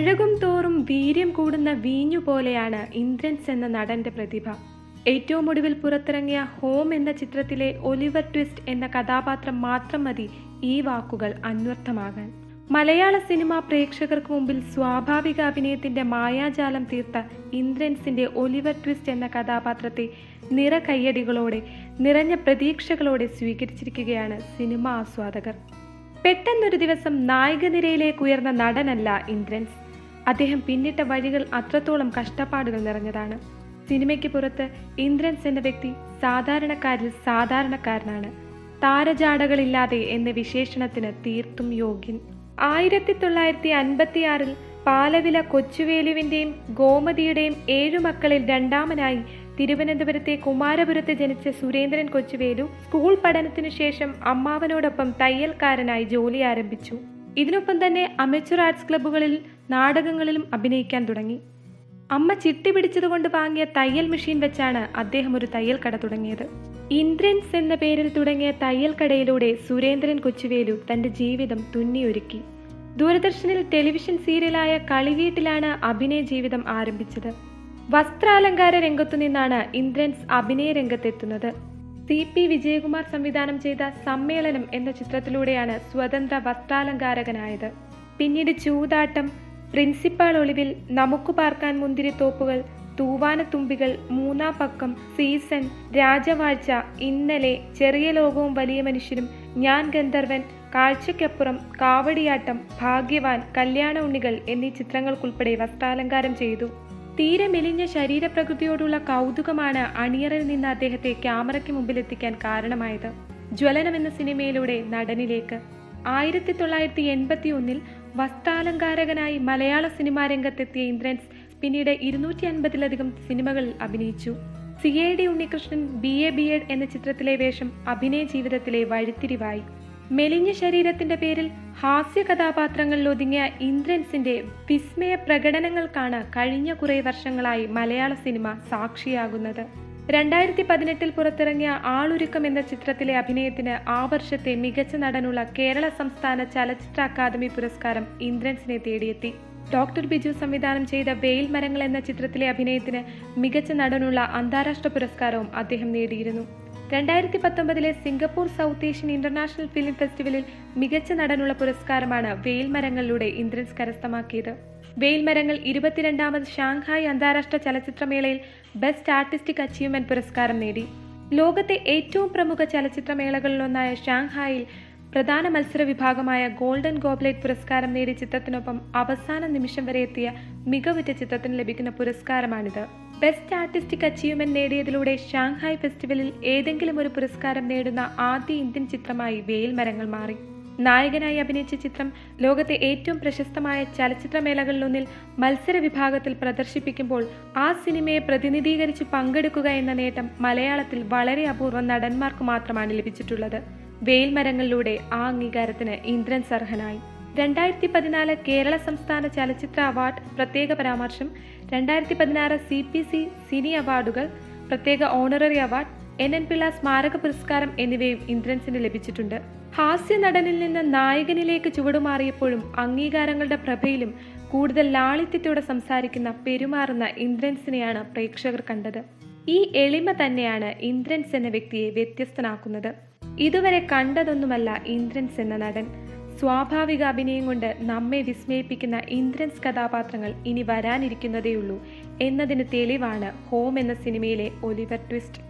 പഴകും തോറും വീര്യം കൂടുന്ന വീഞ്ഞു പോലെയാണ് ഇന്ദ്രൻസ് എന്ന നടന്റെ പ്രതിഭ. ഏറ്റവും ഒടുവിൽ പുറത്തിറങ്ങിയ ഹോം എന്ന ചിത്രത്തിലെ ഒലിവർ ട്വിസ്റ്റ് എന്ന കഥാപാത്രം മാത്രം മതി ഈ വാക്കുകൾ അന്വർത്ഥമാകാൻ. മലയാള സിനിമാ പ്രേക്ഷകർക്ക് മുമ്പിൽ സ്വാഭാവിക അഭിനയത്തിന്റെ മായാജാലം തീർത്ത ഇന്ദ്രൻസിന്റെ ഒലിവർ ട്വിസ്റ്റ് എന്ന കഥാപാത്രത്തെ നിറ കയ്യടികളോടെ നിറഞ്ഞ പ്രതീക്ഷകളോടെ സ്വീകരിച്ചിരിക്കുകയാണ് സിനിമാ ആസ്വാദകർ. പെട്ടെന്നൊരു ദിവസം നായിക നിരയിലേക്ക് ഉയർന്ന നടനല്ല ഇന്ദ്രൻസ്. അദ്ദേഹം പിന്നിട്ട വഴികൾ അത്രത്തോളം കഷ്ടപ്പാടുകൾ നിറഞ്ഞതാണ്. സിനിമയ്ക്ക് പുറത്ത് ഇന്ദ്രൻസ് എന്ന വ്യക്തി സാധാരണക്കാരിൽ സാധാരണക്കാരനാണ്. താരജാടകളില്ലാതെ എന്ന വിശേഷണത്തിന് തീർത്തും യോഗ്യൻ. ആയിരത്തി തൊള്ളായിരത്തി അൻപത്തിയാറിൽ പാലവില കൊച്ചുവേലുവിന്റെയും ഗോമതിയുടെയും ഏഴു മക്കളിൽ രണ്ടാമനായി തിരുവനന്തപുരത്തെ കുമാരപുരത്ത് ജനിച്ച സുരേന്ദ്രൻ കൊച്ചുവേലു സ്കൂൾ പഠനത്തിനു ശേഷം അമ്മാവനോടൊപ്പം തയ്യൽക്കാരനായി ജോലി ആരംഭിച്ചു. ഇതിനൊപ്പം തന്നെ അമേച്ചർ ആർട്സ് ക്ലബ്ബുകളിൽ നാടകങ്ങളിലും അഭിനയിക്കാൻ തുടങ്ങി. അമ്മ ചിട്ടി പിടിച്ചതുകൊണ്ട് വാങ്ങിയ തയ്യൽ മെഷീൻ വെച്ചാണ് അദ്ദേഹം ഒരു തയ്യൽ കട തുടങ്ങിയത്. ഇന്ദ്രൻസ് എന്ന പേരിൽ തുടങ്ങിയ തയ്യൽ കടയിലൂടെ സുരേന്ദ്രൻ കൊച്ചുവേലു തന്റെ ജീവിതം തുന്നിയൊരുക്കി. ദൂരദർശനിൽ ടെലിവിഷൻ സീരിയലായ കളിവീട്ടിലാണ് അഭിനയ ജീവിതം ആരംഭിച്ചത്. വസ്ത്രാലങ്കാര രംഗത്തു നിന്നാണ് ഇന്ദ്രൻസ് അഭിനയ രംഗത്തെത്തുന്നത്. സി പി വിജയകുമാർ സംവിധാനം ചെയ്ത സമ്മേളനം എന്ന ചിത്രത്തിലൂടെയാണ് സ്വതന്ത്ര വസ്ത്രാലങ്കാരകനായത്. പിന്നീട് ചൂതാട്ടം പ്രിൻസിപ്പാൾ ഒളിവിൽ നമുക്ക് പാർക്കാൻ മുന്തിരിത്തോപ്പുകൾ തൂവാനത്തുമ്പികൾ മൂന്നാം പക്കം സീസൺ രാജവാഴ്ച ഇന്നലെ ചെറിയ ലോകവും വലിയ മനുഷ്യരും ഞാൻ ഗന്ധർവൻ കാഴ്ചയ്ക്കപ്പുറം കാവടിയാട്ടം ഭാഗ്യവാൻ കല്യാണ ഉണ്ണികൾ എന്നീ ചിത്രങ്ങൾക്കുൾപ്പെടെ വസ്ത്രാലങ്കാരം ചെയ്തു. തീരെ മെലിഞ്ഞ ശരീരപ്രകൃതിയോടുള്ള കൗതുകമാണ് അണിയറിൽ നിന്ന് അദ്ദേഹത്തെ ക്യാമറയ്ക്ക് മുമ്പിലെത്തിക്കാൻ കാരണമായത്. ജ്വലനം എന്ന സിനിമയിലൂടെ നടനിലേക്ക്. ആയിരത്തി തൊള്ളായിരത്തി എൺപത്തി ഒന്നിൽ വസ്ത്രാലങ്കാരകനായി മലയാള സിനിമാ രംഗത്തെത്തിയ ഇന്ദ്രൻസ് പിന്നീട് ഇരുന്നൂറ്റി അൻപതിലധികം സിനിമകളിൽ അഭിനയിച്ചു. C A D Unnikrishnan B A B Ed എന്ന ചിത്രത്തിലെ വേഷം അഭിനയ ജീവിതത്തിലെ വഴിത്തിരിവായി. മെലിഞ്ഞ ശരീരത്തിന്റെ പേരിൽ ഹാസ്യ കഥാപാത്രങ്ങളിൽ ഒതുങ്ങിയ ഇന്ദ്രൻസിന്റെ വിസ്മയ പ്രകടനങ്ങൾക്കാണ് കഴിഞ്ഞ കുറേ വർഷങ്ങളായി മലയാള സിനിമ സാക്ഷിയാകുന്നത്. രണ്ടായിരത്തി പതിനെട്ടിൽ പുറത്തിറങ്ങിയ ആളുരുക്കം എന്ന ചിത്രത്തിലെ അഭിനയത്തിന് ആ വർഷത്തെ മികച്ച നടനുള്ള കേരള സംസ്ഥാന ചലച്ചിത്ര അക്കാദമി പുരസ്കാരം ഇന്ദ്രൻസിനെ തേടിയെത്തി. ഡോക്ടർ ബിജു സംവിധാനം ചെയ്ത വെയിൽ മരങ്ങൾ എന്ന ചിത്രത്തിലെ അഭിനയത്തിന് മികച്ച നടനുള്ള അന്താരാഷ്ട്ര പുരസ്കാരവും അദ്ദേഹം നേടിയിരുന്നു. രണ്ടായിരത്തി പത്തൊമ്പതിലെ Singapore south Asian international film ഫെസ്റ്റിവലിൽ മികച്ച നടനുള്ള പുരസ്കാരമാണ് വെയിൽ മരങ്ങളിലൂടെ ഇന്ദ്രൻസ് കരസ്ഥമാക്കിയത്. വെയിൽ മരങ്ങൾ ഇരുപത്തിരണ്ടാമത് ഷാങ്ഹായ് അന്താരാഷ്ട്ര ചലച്ചിത്രമേളയിൽ ബെസ്റ്റ് ആർട്ടിസ്റ്റിക് അച്ചീവ്മെന്റ് പുരസ്കാരം നേടി. ലോകത്തെ ഏറ്റവും പ്രമുഖ ചലച്ചിത്രമേളകളിലൊന്നായ ഷാങ്ഹായിൽ പ്രധാന മത്സര വിഭാഗമായ ഗോൾഡൻ ഗോബ്ലേറ്റ് പുരസ്കാരം നേടിയ ചിത്രത്തിനൊപ്പം അവസാന നിമിഷം വരെ എത്തിയ മികവുറ്റ ചിത്രത്തിന് ലഭിക്കുന്ന പുരസ്കാരമാണിത്. ബെസ്റ്റ് ആർട്ടിസ്റ്റിക് അച്ചീവ്മെന്റ് നേടിയതിലൂടെ ഷാങ്ഹായ് ഫെസ്റ്റിവലിൽ ഏതെങ്കിലും ഒരു പുരസ്കാരം നേടുന്ന ആദ്യ ഇന്ത്യൻ ചിത്രമായി വെയിൽ മരങ്ങൾ മാറി. നായകനായി അഭിനയിച്ച ചിത്രം ലോകത്തെ ഏറ്റവും പ്രശസ്തമായ ചലച്ചിത്രമേളകളിലൊന്നിൽ മത്സര വിഭാഗത്തിൽ പ്രദർശിപ്പിക്കുമ്പോൾ ആ സിനിമയെ പ്രതിനിധീകരിച്ച് പങ്കെടുക്കുക എന്ന നേട്ടം മലയാളത്തിൽ വളരെ അപൂർവം നടന്മാർക്ക് മാത്രമാണ് ലഭിച്ചിട്ടുള്ളത്. വെയിൽ മരങ്ങളിലൂടെ ആ അംഗീകാരത്തിന് ഇന്ദ്രൻ സർഹനായി. രണ്ടായിരത്തി പതിനാല് കേരള സംസ്ഥാന ചലച്ചിത്ര അവാർഡ് പ്രത്യേക പരാമർശം രണ്ടായിരത്തി പതിനാറ് സി പി സി സിനി അവാർഡുകൾ പ്രത്യേക honorary award N N Pillai സ്മാരക പുരസ്കാരം എന്നിവയും ഇന്ദ്രൻസിന് ലഭിച്ചിട്ടുണ്ട്. ഹാസ്യ നടനിൽ നിന്ന് നായകനിലേക്ക് ചുവടുമാറിയപ്പോഴും അംഗീകാരങ്ങളുടെ പ്രഭയിലും കൂടുതൽ ലാളിത്യത്തോടെ സംസാരിക്കുന്ന പെരുമാറുന്ന ഇന്ദ്രൻസിനെയാണ് പ്രേക്ഷകർ കണ്ടത്. ഈ എളിമ തന്നെയാണ് ഇന്ദ്രൻസ് എന്ന വ്യക്തിയെ വ്യത്യസ്തനാക്കുന്നത്. ഇതുവരെ കണ്ടതൊന്നുമല്ല ഇന്ദ്രൻസ് എന്ന നടൻ. സ്വാഭാവിക അഭിനയം കൊണ്ട് നമ്മെ വിസ്മയിപ്പിക്കുന്ന ഇന്ദ്രൻസ് കഥാപാത്രങ്ങൾ ഇനി വരാനിരിക്കുന്നതേയുള്ളൂ എന്നതിന് തെളിവാണ് ഹോം എന്ന സിനിമയിലെ ഒലിവർ ട്വിസ്റ്റ്.